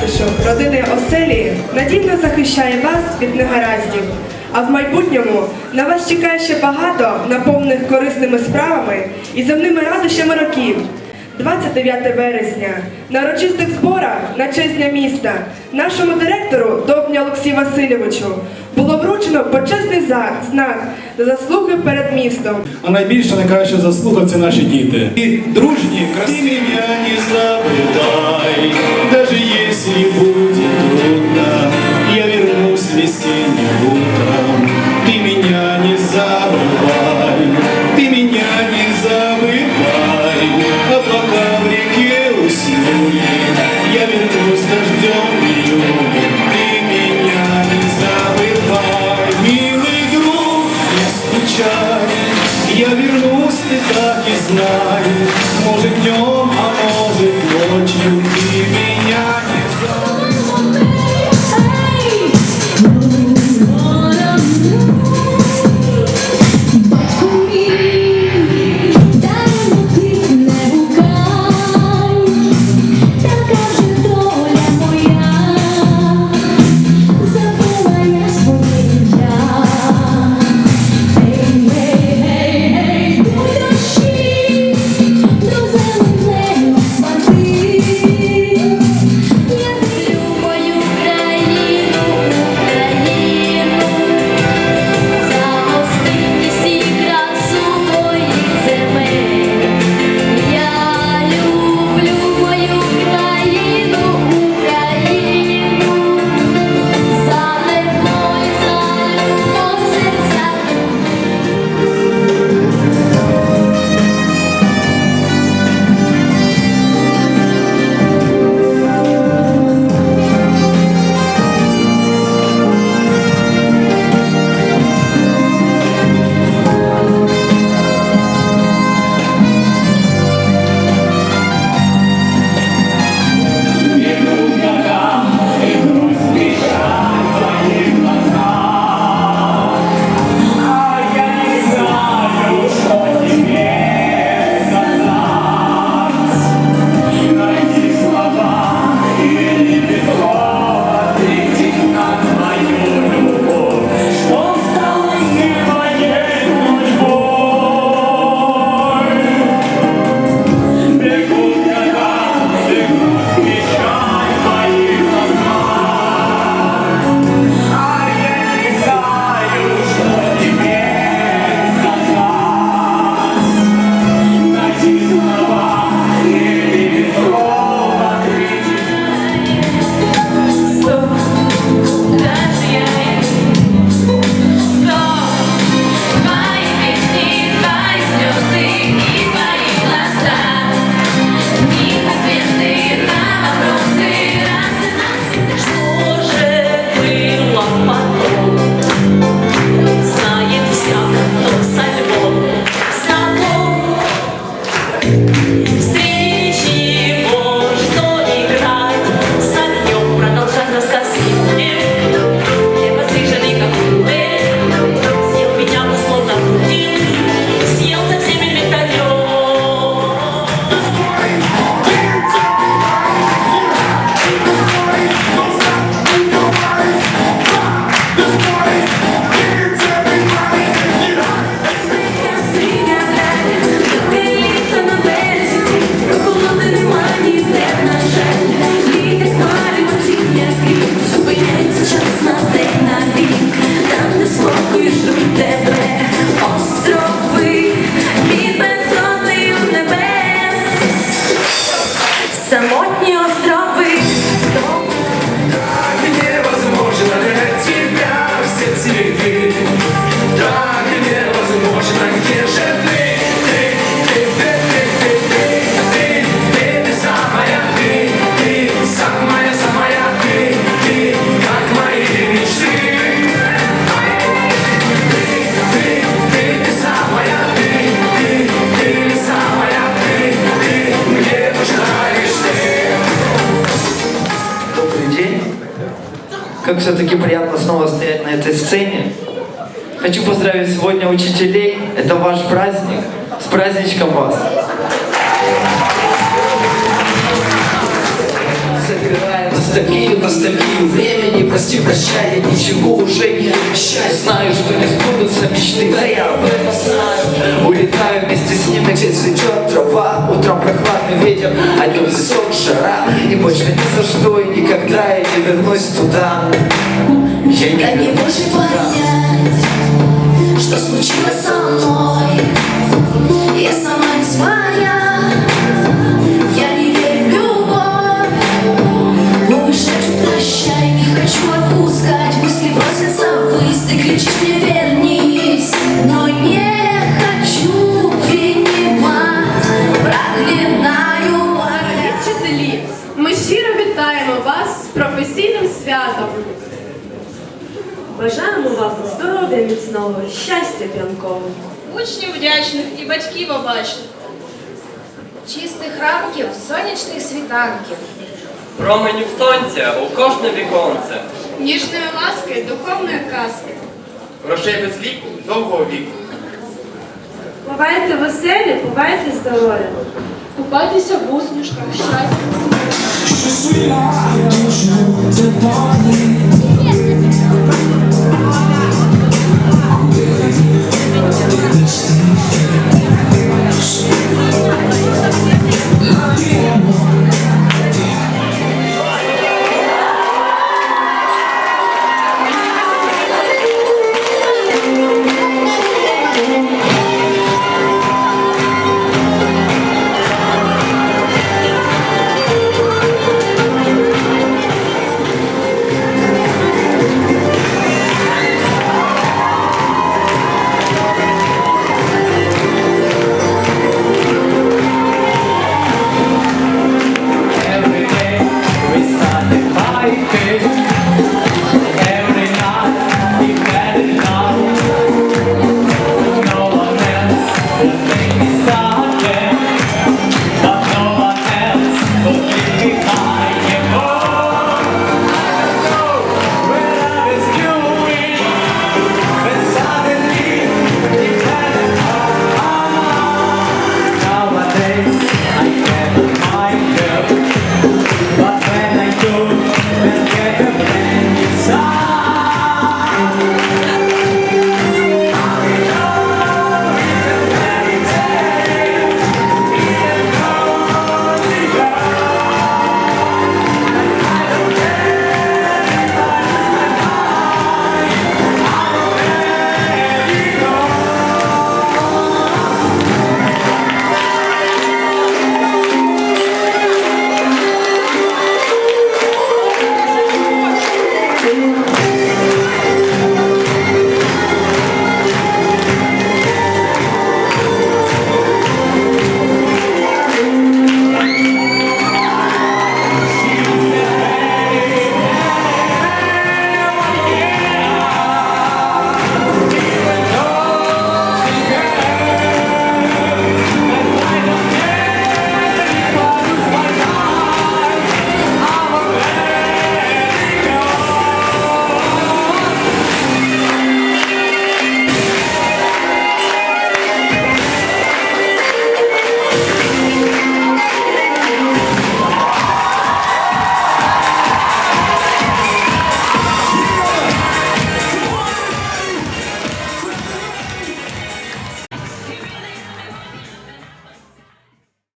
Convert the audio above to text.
Затишок родини оселі надійно захищає вас від негараздів. А в майбутньому на вас чекає ще багато наповнених корисними справами і земними радощами років. 29 вересня на урочистих зборах на честь Дня міста нашому директору Довбню Олексію Васильовичу було вручено почесний знак заслуги перед містом. А найбільша найкраща заслуга це наші діти. І дружні, красиві. Меня не даже если будет трудно, я вернусь весенним утром. Ты меня не забывай, ты меня не забывай, облака в реке уснули, я вернусь дождем июнем. Ты меня не забывай, милый друг, не скучай, я вернусь, ты так и знай, может днем, все-таки приятно снова стоять на этой сцене. Хочу поздравить сегодня учителей. Это ваш праздник. С праздничком вас. Собираем ностальгию, ностальгию времени Прости, прощай, я ничего уже не обещаю. Знаю, что не сбудутся мечты, да я об этом знаю. Улетаю вместе с ними, где цветет трава Утром прохладный ветер, а днем висок жара. И больше ни за что и никогда я не вернусь туда. Я не мне вернусь больше понять, что случилось со мной? Я сама не своя, Бажаємо вам здоров'я міцного, щастя п'янкового. Учнів вдячних і батьків обачних. Чистих ранків, сонячних світанків. Променів сонця у кожне віконце. Ніжної ласки, духовної казки. Грошей без віку, довгого віку. Бувайте веселі, бувайте здорові. Купайтеся в усмішках, щастя. Là, toujours devant les